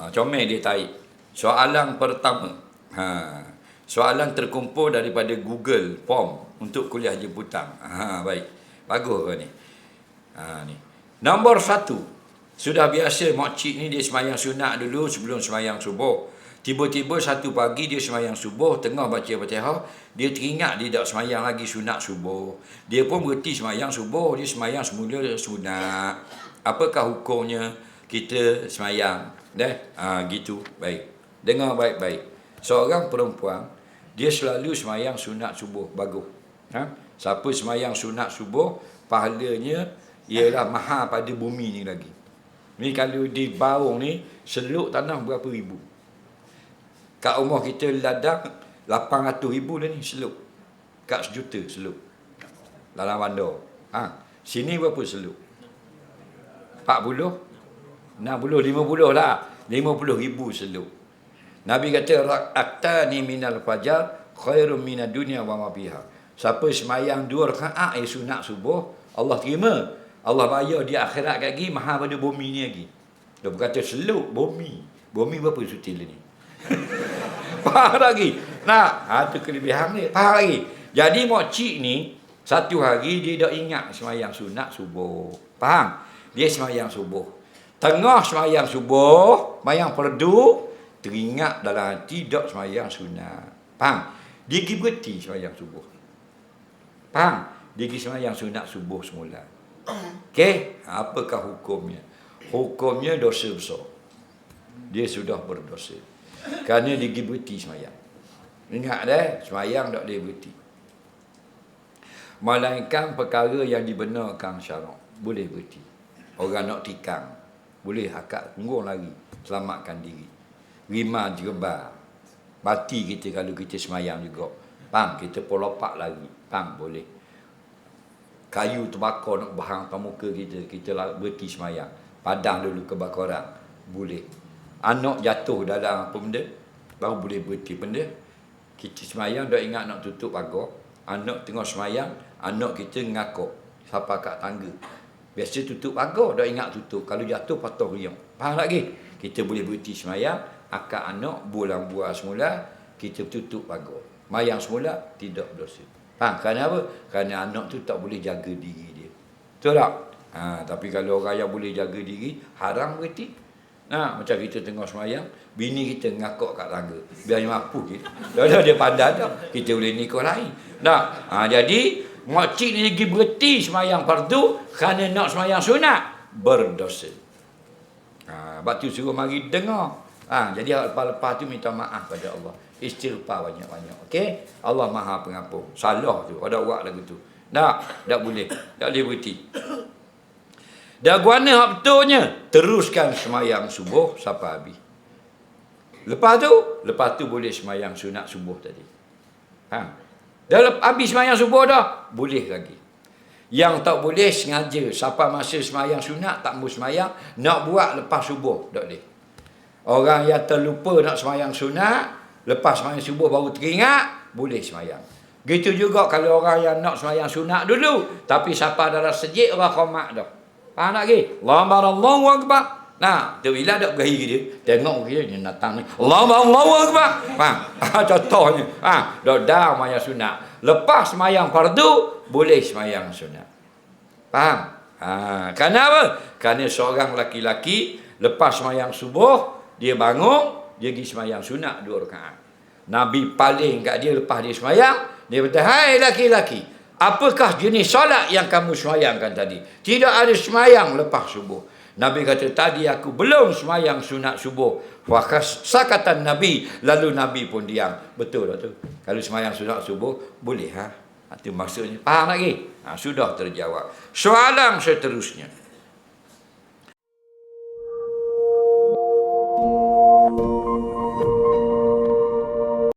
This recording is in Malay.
Ha, comel dia tarik. Soalan pertama. Ha, soalan terkumpul daripada Google Form untuk kuliah jemputan. Ha, baik. Bagus kau ni. Ha, ni. Nombor satu. Sudah biasa makcik ni dia semayang sunat dulu sebelum semayang subuh. Tiba-tiba satu pagi dia semayang subuh, tengah baca fatihah, dia teringat dia tak semayang lagi sunat subuh. Dia pun berhenti semayang subuh, dia semayang semula sunat. Apakah hukumnya kita semayang? Dah, ha, gitu. Baik. Dengar baik-baik. Seorang perempuan, dia selalu semayang sunat subuh. Bagus. Ha? Siapa semayang sunat subuh, pahalanya ialah mahal pada bumi ni lagi. Ni kalau di Baung ni, seluk tanah berapa ribu? Kat rumah kita ladang 800 ribu dah ni seluk. Kat sejuta seluk. Dalam bandar. Ha. Sini berapa seluk? 40? 60, 50 lah. 50 ribu seluk. Nabi kata, Rak'atani minal fajar khairun minal dunia wa mabiha. Siapa semayang dua rakaat eh sunat subuh, Allah terima. Allah bayar di akhirat lagi, mahal pada bumi ni lagi. Dia berkata, seluk bumi. Bumi berapa sutil ni? Faham lagi? Nah, ha, tu kelebihan ni. Faham lagi? Jadi makcik ni, satu hari dia dah ingat semayang sunat subuh. Faham? Dia semayang subuh. Tengah semayang subuh, semayang perdu, teringat dalam hati tak semayang sunat. Faham? Dia pergi berhenti semayang subuh. Faham? Dia pergi semayang sunat subuh semula. Okey? Apakah hukumnya? Hukumnya dosa besar. Dia sudah berdosa. Kerana dia pergi berhenti semayang. Ingat dah, semayang tak boleh berhenti. Melainkan perkara yang dibenarkan syarak. Boleh berhenti. Orang nak tikang. Boleh akak tunggu lagi. Selamatkan diri. Rima jerebar. Mati kita kalau kita semayang juga. Faham? Kita polopak lagi. Faham? Boleh. Kayu terbakar nak bahang atas muka kita. Kita berhenti semayang. Padang dulu kebakaran. Boleh anak jatuh dalam apa benda baru boleh berhenti benda kita semayang dah ingat nak tutup pagar anak tengah semayang anak kita ngakuk siapa kat tangga biasa tutup pagar dah ingat tutup kalau jatuh patah riang faham lagi kita boleh berhenti semayang akak anak bulan buah semula kita tutup pagar mayang semula tidak berdosa faham kerana apa kerana anak tu tak boleh jaga diri dia betul tak ha, tapi kalau orang yang boleh jaga diri haram berhenti Ha, macam kita tengah semayang, bini kita ngakak kat tangga. Biar dia mampu kita. Dah dia pandai dah. Kita boleh nikah lain. Tak? Ha, jadi, makcik ni lagi berhenti semayang fardu kerana nak semayang sunat. Berdosa. Ha, sebab tu suruh mari dengar. Ha, jadi lepas-lepas tu minta maaf pada Allah. Istighfar banyak-banyak. Okey? Allah maha pengampun. Salah tu. Ada orang lagu tu. Tak? Tak boleh. Tak boleh berhenti. Dan guana hak betulnya teruskan semayang subuh sampai habis. Lepas tu, lepas tu boleh semayang sunat subuh tadi. Ha. Dah habis semayang subuh dah, boleh lagi. Yang tak boleh sengaja sampai masa semayang sunat tak mau semayang, nak buat lepas subuh tak boleh. Orang yang terlupa nak semayang sunat, lepas semayang subuh baru teringat, boleh semayang. Gitu juga kalau orang yang nak semayang sunat dulu, tapi siapa dalam sejik orang khomak dah. Faham tak lagi? Allahu Akbar. Nah, tu bila dak bergahi dia, tengok dia datang ni. Allahu Allahu Akbar. Faham? Ah, contohnya. Ha, dak dah maya sunat. Lepas semayang fardu, boleh semayang sunat. Faham? Ha, kenapa? Kerana seorang laki-laki lepas semayang subuh, dia bangun, dia pergi semayang sunat dua rakaat. Nabi paling kat dia lepas dia semayang, dia berkata, "Hai laki-laki, apakah jenis solat yang kamu semayangkan tadi? Tidak ada semayang lepas subuh. Nabi kata, tadi aku belum semayang sunat subuh. Fakas sakatan Nabi. Lalu Nabi pun diam. Betul tak tu? Kalau semayang sunat subuh, boleh ha? Itu maksudnya. Faham lagi? Ha, sudah terjawab. Soalan seterusnya.